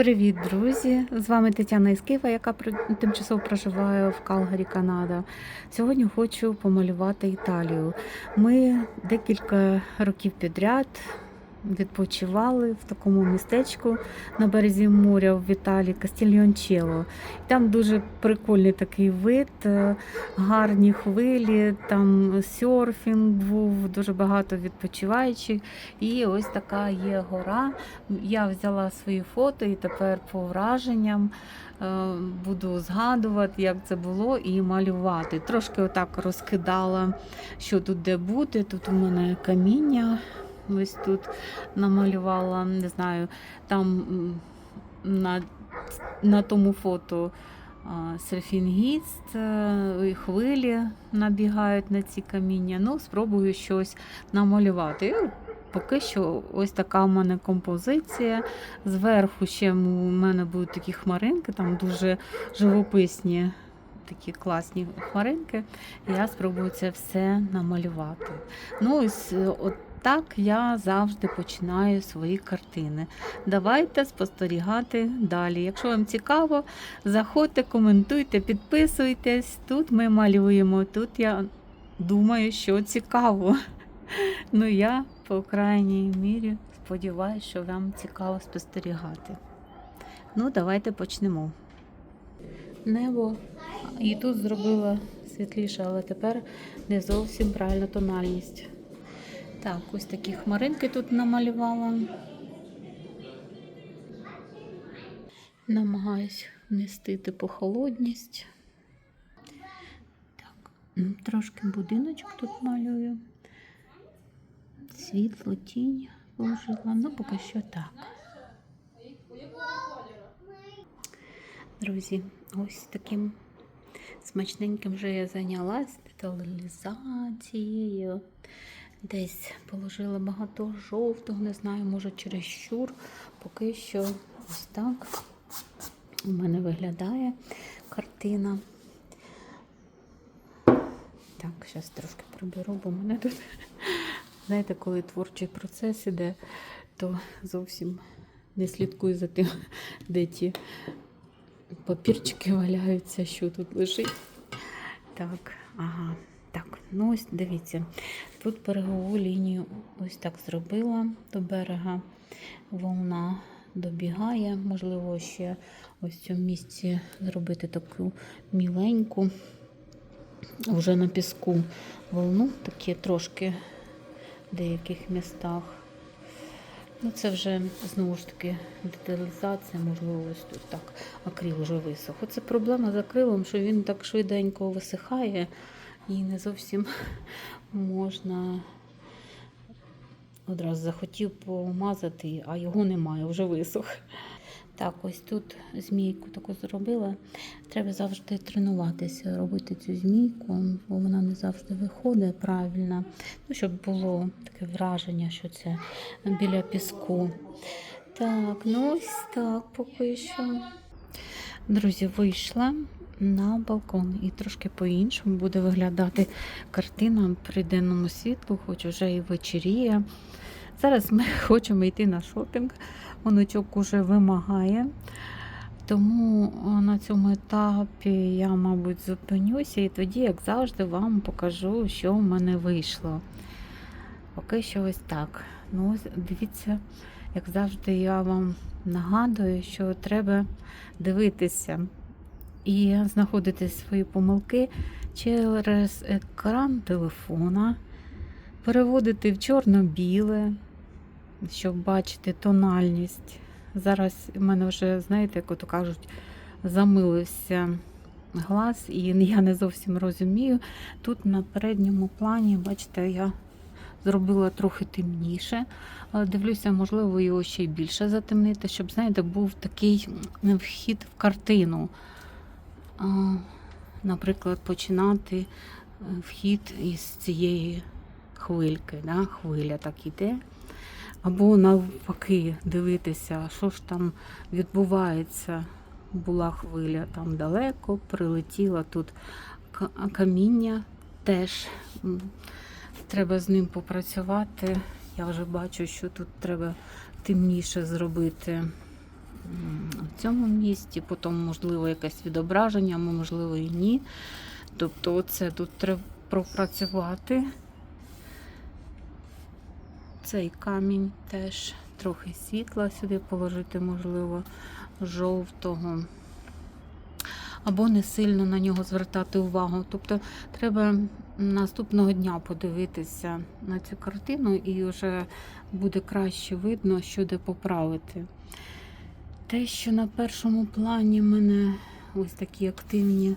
Привіт, друзі! З вами Тетяна із Києва, яка тимчасово проживає в Калгарі, Канада. Сьогодні хочу помалювати Італію. Ми декілька років підряд відпочивали в такому містечку на березі моря в Італії Кастільйончело. Там дуже прикольний такий вид, е, гарні хвилі, там серфінг був, дуже багато відпочиваючих. І ось така є гора. Я взяла свої фото і тепер по враженням е, буду згадувати, як це було, і малювати. Трошки отак розкидала, що тут де буде. Тут у мене каміння. Ось тут намалювала, не знаю, там на, на тому фото серфінгіст, е, і хвилі набігають на ці каміння. Ну, спробую щось намалювати. Поки що ось така в мене композиція. Зверху ще у мене будуть такі хмаринки, там дуже живописні такі класні хмаринки. Я спробую це все намалювати. Ну, ось от так я завжди починаю свої картини. Давайте спостерігати далі. Якщо вам цікаво, заходьте, коментуйте, підписуйтесь. Тут ми малюємо, тут я думаю, що цікаво. Ну, я, по крайній мірі, сподіваюся, що вам цікаво спостерігати. Ну, давайте почнемо. Небо. І тут зробила світліше, але тепер не зовсім правильна тональність. Так, ось такі хмаринки тут намалювала. Намагаюсь внести типу холодність. Так, трошки будиночок тут малюю. Світло, тінь положила. Ну, поки що так. Друзі, ось таким смачненьким вже я зайнялась деталізацією. Десь положила багато жовтого, не знаю, може через щур. Поки що ось так у мене виглядає картина. Так, зараз трошки приберу, бо мене тут, знаєте, коли творчий процес іде, то зовсім не слідкую за тим, де ті папірчики валяються, що тут лежить. Так, ага. Ну ось дивіться. Тут берегову лінію ось так зробила до берега. Волна добігає. Можливо, ще ось в цьому місці зробити таку міленьку. Вже на піску волну, такі трошки в деяких містах. Ну, це вже знову ж таки деталізація, можливо, ось тут так акрил вже висох. Оце проблема з акрилом, що він так швиденько висихає і не зовсім можна одразу захотів помазати, а його немає, вже висох. Так, ось тут змійку таку зробила. Треба завжди тренуватися, робити цю змійку, бо вона не завжди виходить правильно. Ну, щоб було таке враження, що це біля піску. Так, ну ось так поки що. Друзі, вийшла на балкон і трошки по-іншому буде виглядати картина при денному світлу, хоч вже і вечеріє. Зараз ми хочемо йти на шопінг. Онучок уже вимагає. Тому на цьому етапі я, мабуть, зупинюся і тоді, як завжди, вам покажу, що в мене вийшло. Поки що ось так. Ну, дивіться, як завжди, я вам нагадую, що треба дивитися і знаходити свої помилки через екран телефона, переводити в чорно-біле, щоб бачити тональність. Зараз в мене вже, знаєте, як ото кажуть, замилився глаз, і я не зовсім розумію. Тут на передньому плані, бачите, я зробила трохи темніше, але дивлюся, можливо, його ще й більше затемнити, щоб, знаєте, був такий вхід в картину. Наприклад, починати е, вхід із цієї хвильки. Да? Хвиля так іде. Або навпаки дивитися, що ж там відбувається. Була хвиля там далеко, прилетіла тут каміння теж. Треба з ним попрацювати. Я вже бачу, що тут треба темніше зробити м, цьому місці, потім, можливо, якесь відображення, можливо, і ні. Тобто, оце тут треба пропрацювати. Цей камінь теж трохи світла сюди положити, можливо, жовтого. Або не сильно на нього звертати увагу. Тобто треба наступного дня подивитися на цю картину і вже буде краще видно, що де поправити. Те, що на першому плані в мене ось такі активні е,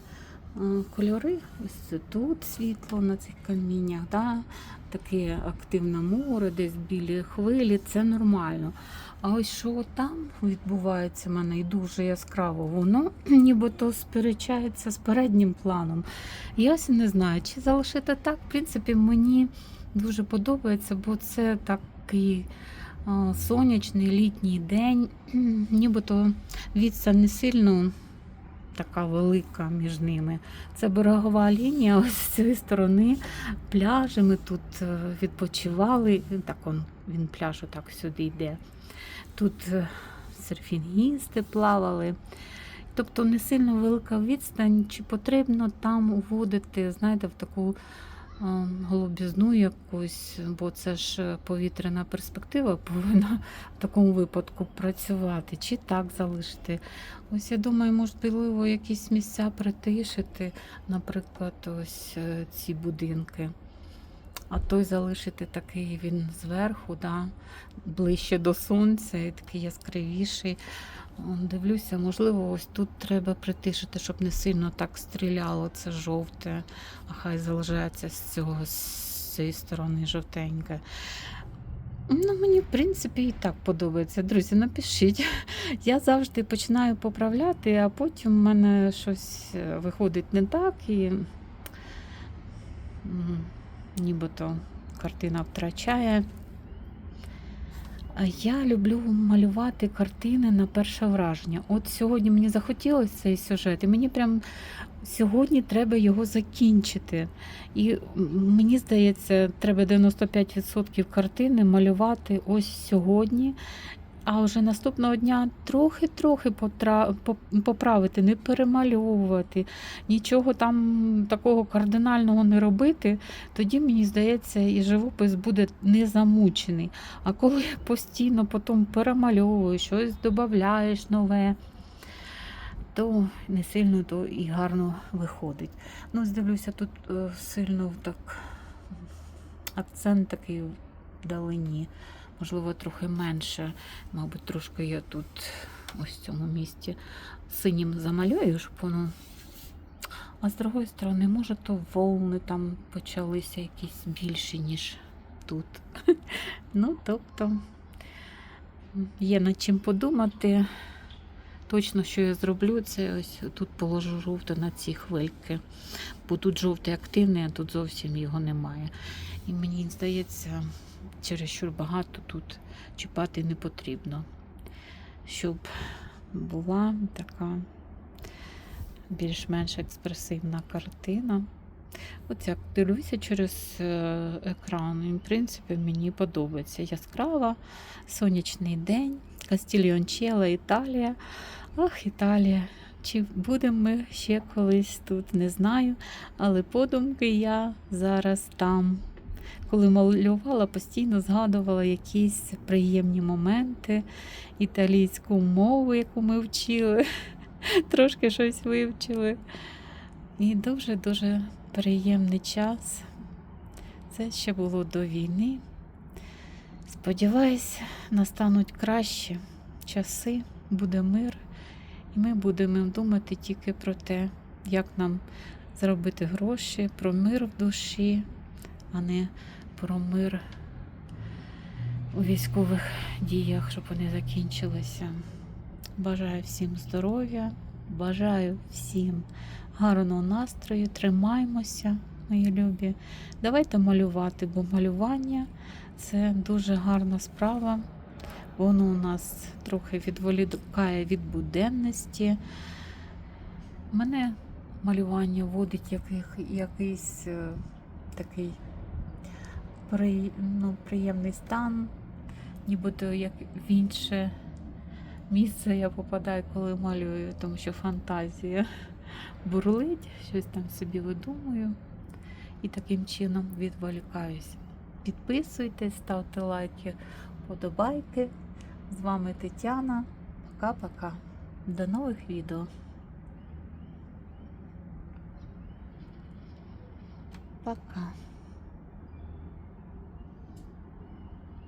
кольори, ось тут світло на цих каміннях, да? таке активне море, десь білі хвилі, це нормально. А ось що там відбувається в мене і дуже яскраво, воно нібито сперечається з переднім планом. Я ось не знаю, чи залишити так. В принципі, мені дуже подобається, бо це такий сонячний літній день. Нібито відстань не сильно така велика між ними. Це берегова лінія, ось з цієї сторони пляжі. Ми тут е, відпочивали. Так он, він пляж отак сюди йде. Тут е, серфінгісти плавали. Тобто не сильно велика відстань, чи потрібно там уводити, знаєте, в таку е, голубізну якусь, бо це ж повітряна перспектива повинна в такому випадку працювати, чи так залишити. Ось я думаю, можливо, якісь місця притишити, наприклад, ось е, ці будинки. А той залишити такий він зверху, да, ближче до сонця такий яскравіший. Дивлюся, можливо, ось тут треба притишити, щоб не сильно так стріляло це жовте, а хай залишається з цього з цієї сторони жовтеньке. Ну, мені, в принципі, і так подобається. Друзі, напишіть. Я завжди починаю поправляти, а потім в мене щось е, виходить не так і нібито картина втрачає. Я люблю малювати картини на перше враження. От сьогодні мені захотілося цей сюжет, і мені прям сьогодні треба його закінчити. І мені здається, треба 95% картини малювати ось сьогодні. А вже наступного дня трохи-трохи поправити, не перемальовувати, нічого там такого кардинального не робити, тоді, мені здається, і живопис буде не замучений. А коли постійно потім перемальовуєш, щось додаєш нове, то не сильно то і гарно виходить. Ну, здивлюся, тут е, сильно так акцент такий вдалині. Можливо, трохи менше. Мабуть, трошки я тут ось в цьому місці синім замалюю, щоб воно. А з другої сторони, може, то волни там почалися якісь більші, ніж тут. Ну, тобто, є над чим подумати. Точно, що я зроблю, це ось тут положу жовте на ці хвильки. Бо тут жовтий активний, а тут зовсім його немає. І мені здається, чересчур багато тут чіпати не потрібно, щоб була така більш-менш експресивна картина. От як дивлюся через е, екран, і, в принципі, мені подобається. Яскрава, сонячний день, Кастільйончела, Італія. Ах, Італія. Чи будемо ми ще колись тут, не знаю. Але подумки я зараз там. Коли малювала, постійно згадувала якісь приємні моменти, італійську мову, яку ми вчили, трошки щось вивчили. І дуже-дуже приємний час. Це ще було до війни. Сподіваюсь, настануть кращі часи, буде мир, і ми будемо думати тільки про те, як нам заробити гроші, про мир в душі, а не про мир у військових діях, щоб вони закінчилися. Бажаю всім здоров'я, бажаю всім гарного настрою, тримаймося, мої любі. Давайте малювати, бо малювання це дуже гарна справа. Воно у нас трохи відволікає від буденності. Мене малювання вводить якийсь е, такий при, ну, приємний стан, нібито як в інше місце я попадаю, коли малюю, тому що фантазія бурлить, щось там собі видумую і таким чином відволікаюсь. Підписуйтесь, ставте лайки, подобайки. З вами Тетяна. Пока-пока. До нових відео. Пока.